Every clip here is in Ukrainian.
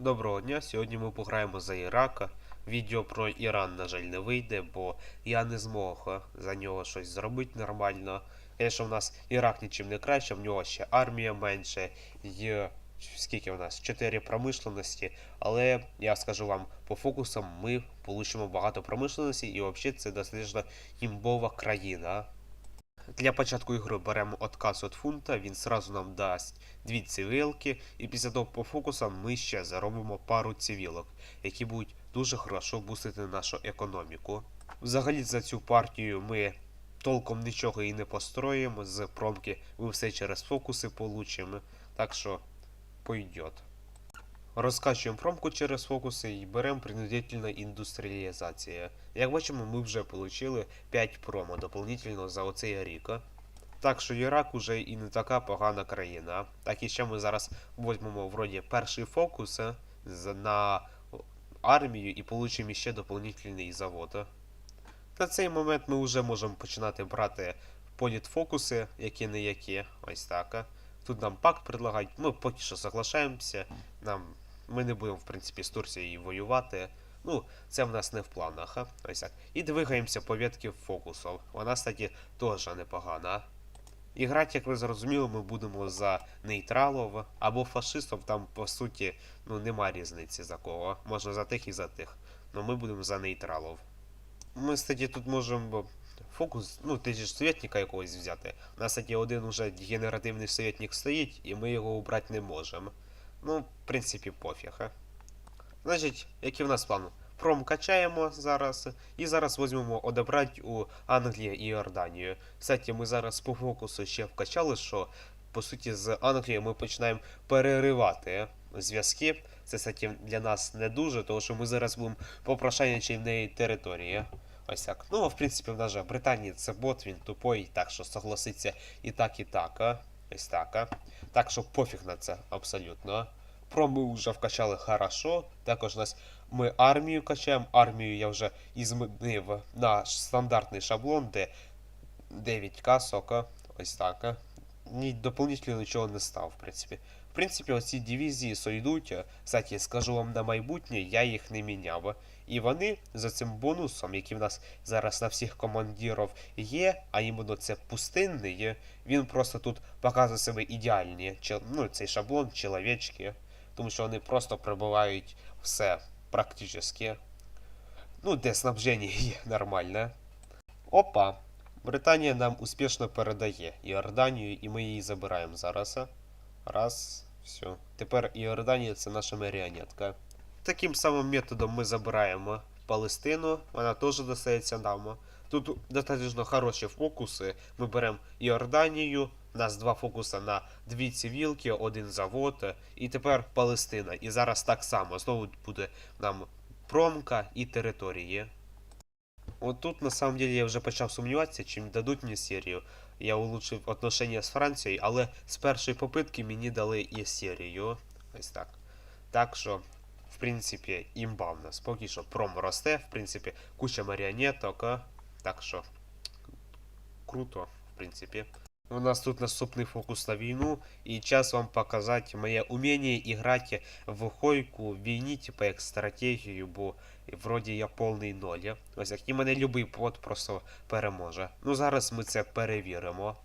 Доброго дня. Сьогодні ми пограємо за Ірака. Відео про Іран, на жаль, не вийде, бо я не змог за нього щось зробити нормально. Звісно, в нас Ірак нічим не краще, в нього ще армія менше, є скільки в нас? 4 промишленості. Але я скажу вам, по фокусам ми получимо багато промишленості і взагалі це достатньо імбова країна. Для початку ігри беремо отказ від фунта, він сразу нам дасть дві цивілки, і після того по фокусам ми ще заробимо пару цивілок, які будуть дуже хорошо бустити нашу економіку. Взагалі за цю партію ми толком нічого і не построїмо, з промки ми все через фокуси получимо, так що пойдет. Розкачуємо промку через фокуси і беремо принудительна індустріалізація. Як бачимо, ми вже отримали 5 промо дополнительно за оцей рік. Так що Ірак уже і не така погана країна. Так і ще ми зараз візьмемо вроді перший фокус е, на армію і получимо ще дополнительний завод. На цей момент ми вже можемо починати брати політфокуси, які не які. Ось так. Тут нам пакт предлагають, ми поки що соглашаємося. Нам, ми не будемо, в принципі, з Турцією воювати. Ну, це в нас не в планах. а. Ось так. І двигаємося по ветки фокусів. Вона, кстати, теж непогана. І грати, як ви зрозуміли, ми будемо за нейтралов або фашистів, там по суті ну, нема різниці за кого. Можна за тих і за тих. Но ми будемо за нейтралов. Ми, кстати, тут можемо фокус, ну, ти ж советника якогось взяти. У нас, кстати, один уже генеративний советник стоїть, і ми його убрати не можемо. Ну, в принципі, пофіг, а. Значить, який в нас план? Пром качаємо зараз, і зараз візьмемо одобрати у Англії і Йорданію. Кстати, ми зараз по фокусу ще вкачали, що по суті з Англією ми починаємо переривати зв'язки. Це, кстати, для нас не дуже, тому що ми зараз будемо попрошайничати в неї території. Ось так. Ну, в принципі, в нас же Британія це бот, він тупой, так що согласиться і так, і так. А? Ось так. А? Так що пофіг на це абсолютно. Про ми вже вкачали хорошо. Також нас ми армію качаємо. Армію я вже ізмінив на стандартний шаблон, де 9 касок. Ось так. Ні, дополнительно нічого не став, в принципі. В принципі, оці дивізії сойдуть. Кстати, скажу вам на майбутнє, я їх не міняв. І вони за цим бонусом, який в нас зараз на всіх командирів є, а іменно це пустинний, він просто тут показує себе ідеальні. Ну, цей шаблон, чоловічки. Тому що вони просто прибувають все практично. Ну, де снабження є нормальне. Опа! Британія нам успішно передає Іорданію, і ми її забираємо зараз. Раз, все. Тепер Іорданія це наша маріонетка. Таким самим методом ми забираємо Палестину, вона теж достається нам. Тут достатньо хороші фокуси. Ми беремо Іорданію, у нас два фокуси на дві цивілки, один завод, і тепер Палестина. І зараз так само. Знову буде нам промка і території. От тут на самом деле я вже почав сумніватися, чим дадуть мені серію. Я улучшив отношення з Францією, але з першої попитки мені дали і серію. Ось так. Так що, принципі, імба в нас. Поки що пром росте, в принципі, куча маріонеток. Так що, круто, в принципі. У нас тут наступний фокус на війну, і час вам показати моє уміння грати в хойку в війні, типу як стратегію, бо вроді я повний ноль. Ось як і мене любий бот просто переможе. Ну зараз ми це перевіримо.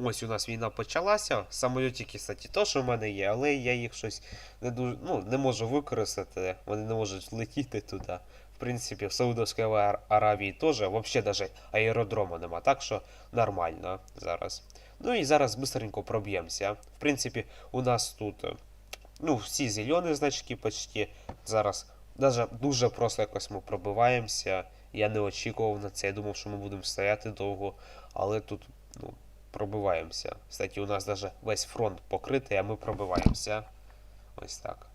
Ось у нас війна почалася. Самолітики, кстати, теж у мене є, але я їх щось не дуже ну, не можу використати. Вони не можуть летіти туди. В принципі, в Саудовській Аравії теж, взагалі навіть аеродрому нема, так що нормально зараз. Ну і зараз быстренько проб'ємося. В принципі, у нас тут ну, всі зелені значки почти. Зараз даже дуже просто якось ми пробиваємося. Я не очікував на це. Я думав, що ми будемо стояти довго, але тут ну, пробиваємося. Кстати, у нас даже весь фронт покритий, а ми пробиваємося. Ось так.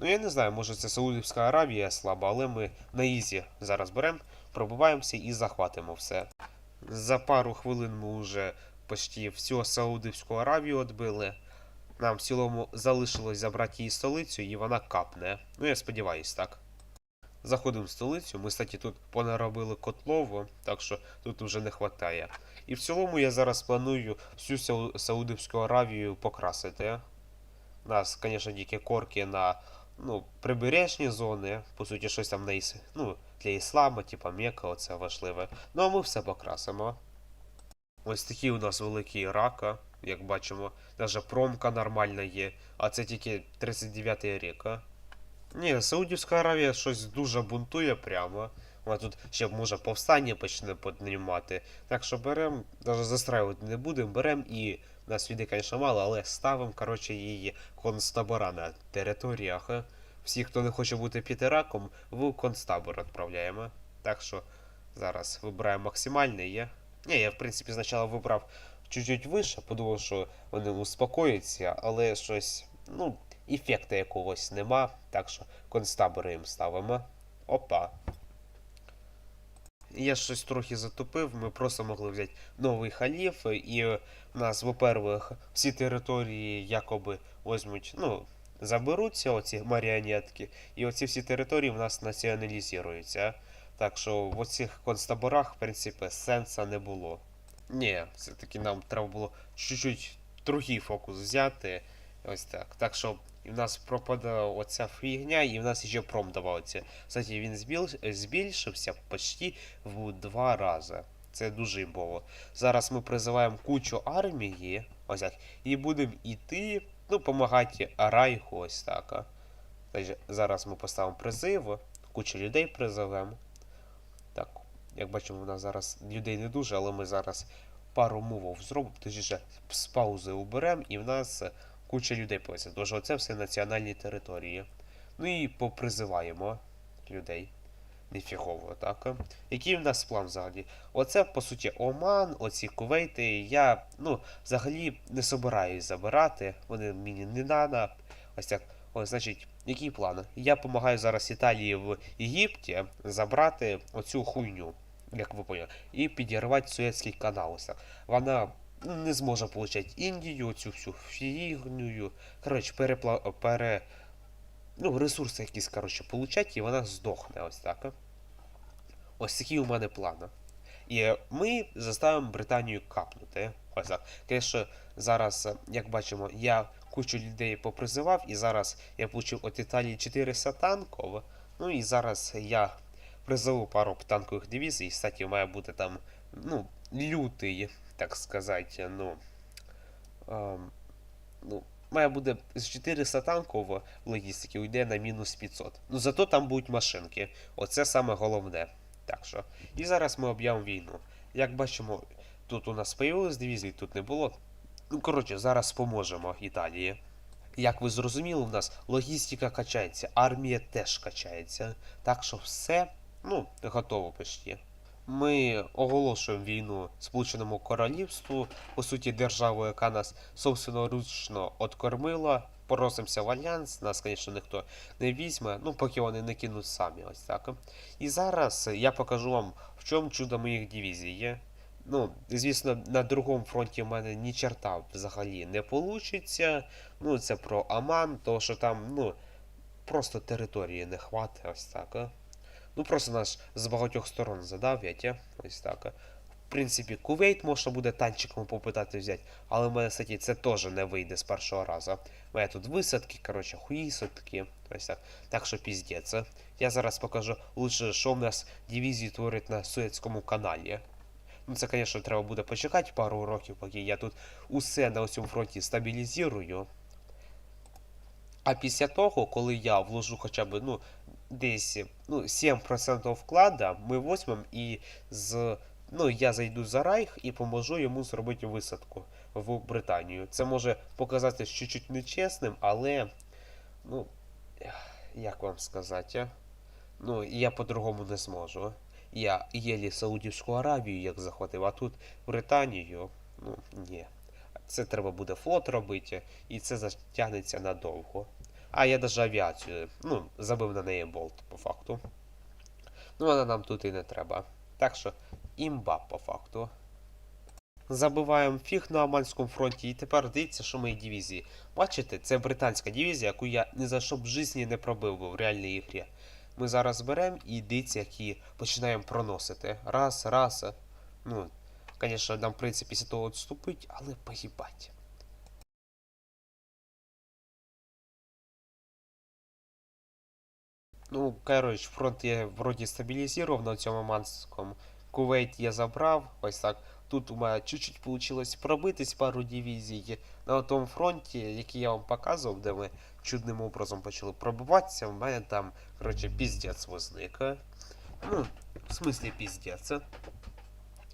Ну я не знаю, може це Саудівська Аравія слаба, але ми на ізі зараз беремо, пробиваємося і захватимо все. За пару хвилин ми вже почти всю Саудівську Аравію відбили. Нам в цілому залишилось забрати її столицю, і вона капне. Ну, я сподіваюсь, так. Заходимо в столицю. Ми, кстати, тут понаробили котлову, так що тут вже не вистачає. І в цілому я зараз планую всю Сау- Саудівську Аравію покрасити. У нас, звісно, тільки корки на ну, прибережні зони, по суті, щось там на іс... ну, для ісламу, типа Мека, оце важливе. Ну а ми все покрасимо. Ось такий у нас великий рака, як бачимо. Навіть промка нормальна є, а це тільки 39-й рік, а? Ні, Саудівська Аравія щось дуже бунтує прямо. Вона тут ще може повстання почне піднімати. Так що беремо, навіть застраювати не будемо, беремо і нас людей, звісно, мало, але ставимо, коротше, її концтабора на територіях. Всі, хто не хоче бути п'ятираком, в концтабор відправляємо. Так що зараз вибираємо максимальний є. Ні, я в принципі спочатку вибрав чуть-чуть вище, подумав, що вони успокояться, але щось, ну, ефекту якогось нема. Так що концтабори їм ставимо. Опа. Я щось трохи затупив, ми просто могли взяти новий халіф, і в нас, во-первых, всі території якоби возьмуть, ну, заберуться, оці маріонетки, і оці всі території в нас націоналізуються. Так що в оцих концтаборах, в принципі, сенса не було. Ні, все-таки нам треба було чуть-чуть другий фокус взяти. Ось так. Так що і в нас пропадає оця фігня, і в нас ще пром давався. Кстати, він збільшився почти в два рази. Це дуже імбово. Зараз ми призиваємо кучу армії, ось так, і будемо йти, ну, допомагати Арайху, ось так. Значить, зараз ми поставимо призив, кучу людей призовемо. Так, як бачимо, у нас зараз людей не дуже, але ми зараз пару мувов зробимо, точніше, з паузи уберемо, і в нас куча людей появиться. Тож оце все національні території. Ну і попризиваємо людей. Нефігово, так? Який в нас план взагалі? Оце, по суті, Оман, оці кувейти. Я, ну, взагалі не собираюсь забирати. Вони мені не надо. Ось так. Ось, значить, який план? Я допомагаю зараз Італії в Єгипті забрати оцю хуйню, як ви поняли, і підірвати Суецький канал. Ось так. Вона не зможе получати Індію, цю всю фігню. Коротше, перепла... пере... Ну, ресурси якісь, коротше, получать, і вона здохне ось так. Ось такий у мене план. І ми заставимо Британію капнути. Ось так. Звісно, зараз, як бачимо, я кучу людей попризивав, і зараз я получив від Італії 400 танків. Ну і зараз я призову пару танкових дивізій. І, кстати, має бути там, ну, лютий, так сказати, ну. ем, ну, має буде з 400 танків логістики уйде на мінус 500. Ну зато там будуть машинки. Оце саме головне. Так що. І зараз ми об'явимо війну. Як бачимо, тут у нас появились дивізії, тут не було. Ну, коротше, зараз поможемо Італії. Як ви зрозуміли, у нас логістика качається, армія теж качається. Так що все, ну, готово почти. Ми оголошуємо війну Сполученому Королівству, по суті, державу, яка нас собственноручно откормила. Просимося в альянс, нас, звісно, ніхто не візьме, ну поки вони не кинуть самі, ось так. І зараз я покажу вам, в чому чудо моїх дивізій є. Ну, звісно, на другому фронті в мене ні черта взагалі не вийде. Ну, це про Аман, то що там, ну, просто території не хватить, ось так. Ну, просто нас з багатьох сторон задавлять, а? ось так. В принципі, Кувейт можна буде танчиком попитати взяти, але в мене, кстати, це теж не вийде з першого разу. У мене тут висадки, коротше, хуїсадки, ось так. Так що піздець. Я зараз покажу лише, що в нас дивізії творить на Суецькому каналі. Ну, це, звісно, треба буде почекати пару років, поки я тут усе на цьому фронті стабілізую. А після того, коли я вложу хоча б ну, десь ну, 7% вклада, ми візьмемо і з. Ну, я зайду за Райх і поможу йому зробити висадку в Британію. Це може показатись чуть-чуть нечесним, але. Ну, як вам сказати? Ну, я по-другому не зможу. Я єлі Саудівську Аравію як захватив, а тут Британію. Ну, ні. Це треба буде флот робити, і це затягнеться надовго. А я навіть авіацію, ну, забив на неї болт, по факту. Ну, вона нам тут і не треба. Так що, імба, по факту. Забиваємо фіг на Аманському фронті, і тепер дивіться, що мої дивізії. Бачите, це британська дивізія, яку я ні за що б в житті не пробив би в реальній ігрі. Ми зараз беремо і дивіться, які починаємо проносити. Раз, раз. Ну, звісно, нам, в принципі, після того відступить, але поїбать. Ну, коротше, фронт я вроді стабілізував на цьому Манському. Кувейт я забрав, ось так. Тут у мене чуть-чуть вийшло пробитись пару дивізій. На тому фронті, який я вам показував, де ми чудним образом почали пробиватися, в мене там, коротше, піздець возник. Ну, в смислі піздець.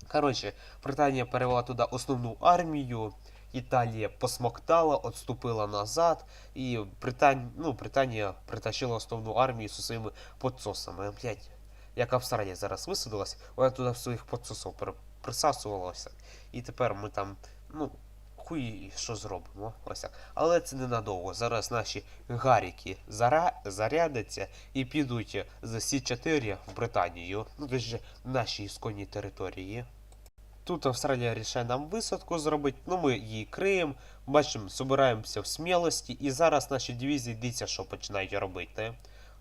Коротше, Британія перевела туди основну армію, Італія посмоктала, отступила назад, і Британ... ну, Британія притащила основну армію зі своїми подсосами. Блять, як Австралія зараз висадилась, вона туди своїх подсосів присасувалася. І тепер ми там, ну, хуй що зробимо. Ось так. Але це ненадовго. Зараз наші гаріки зара... зарядяться і підуть з Сі-4 в Британію, ну, точніше, наші ісконні території. Тут Австралія рішає нам висадку зробити, ну ми її криємо, бачимо, збираємося в смілості, і зараз наші дивізії дивіться, що починають робити.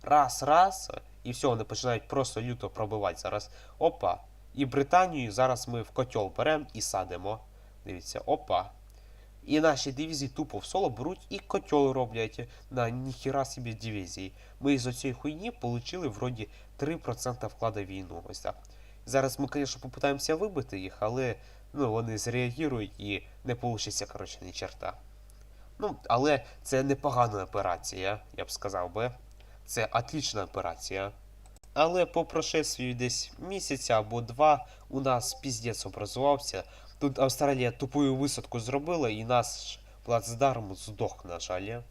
Раз, раз, і все, вони починають просто люто пробивати зараз. Опа. І Британію зараз ми в котел беремо і садимо. Дивіться, опа. І наші дивізії тупо в соло беруть і котел роблять на ніхіра собі дивізії. Ми з оцієї хуйні отримали вроді 3% вкладу війну. Ось так. Зараз ми, звісно, попитаємося вибити їх, але ну, вони зреагують і не вийде, коротше, ні черта. Ну, але це непогана операція, я б сказав би. Це отлічна операція. Але по прошествію десь місяця або два у нас піздець образувався. Тут Австралія тупую висадку зробила, і наш плацдарм здох, на жаль.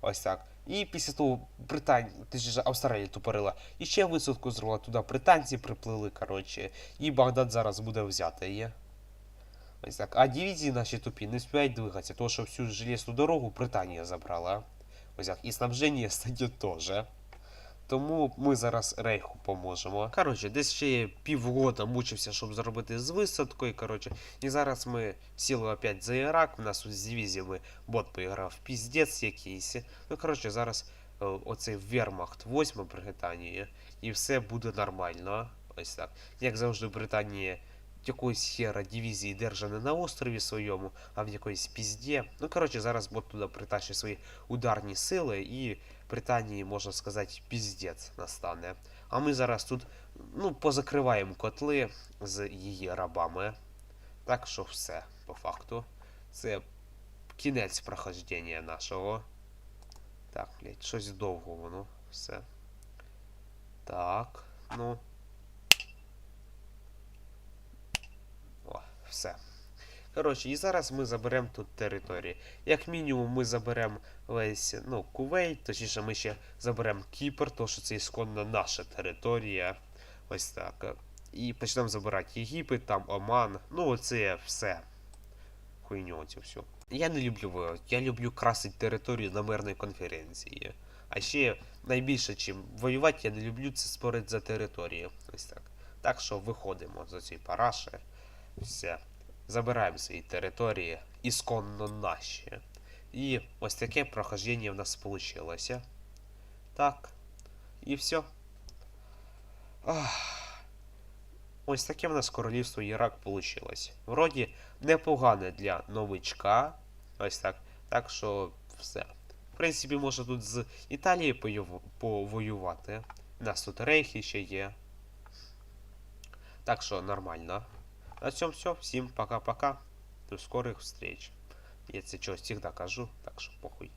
Ось так. І після того Британія, точніше Австралія тупорила. І ще висадку зробила туди. Британці приплили, коротше. І Багдад зараз буде взяти Є. Ось так. А дивізії наші тупі не співають двигатися, тому що всю железну дорогу Британія забрала. Ось так. І снабження, кстати, теж. Тому ми зараз рейху поможемо. Коротше, десь ще півгода мучився, щоб зробити з висадкою. Коротше, і зараз ми сіли опять за Ірак. У нас з дивізіями бот поіграв піздець якийсь. Ну, коротше, зараз е, оцей Вермахт 8 Британії, і все буде нормально. Ось так. Як завжди, Британія якоїсь хера дивізії держа не на острові своєму, а в якоїсь пізді. Ну, коротше, зараз бот туди притащить свої ударні сили і Британії, можна сказати, піздець настане. А ми зараз тут ну, позакриваємо котли з її рабами. Так що все, по факту. Це кінець прохождення нашого. Так, блядь, щось довго воно. Все. Так, ну. О, все. Коротше, і зараз ми заберемо тут території. Як мінімум, ми заберемо весь ну, Кувейт, точніше, ми ще заберемо Кіпр, тому що це ісконно наша територія. Ось так. І почнемо забирати Єгипет, там Оман. Ну, оце все. Хуйню оцю всю. Я не люблю воювати, я люблю красити територію на мирній конференції. А ще найбільше, чим воювати, я не люблю це спорити за територію. Ось так. Так що виходимо з цієї параші. Все. Забираємо свої території, ісконно наші. І ось таке прохождення в нас вийшло. Так. І все. Ах. Ось таке в нас королівство Ірак вийшло. Вроді непогане для новичка. Ось так. Так що все. В принципі, можна тут з Італією повоювати. У нас тут рейхи ще є. Так що нормально. На цьому все. Всім пока-пока. До скорих встреч. Я це завжди кажу, так що похуй.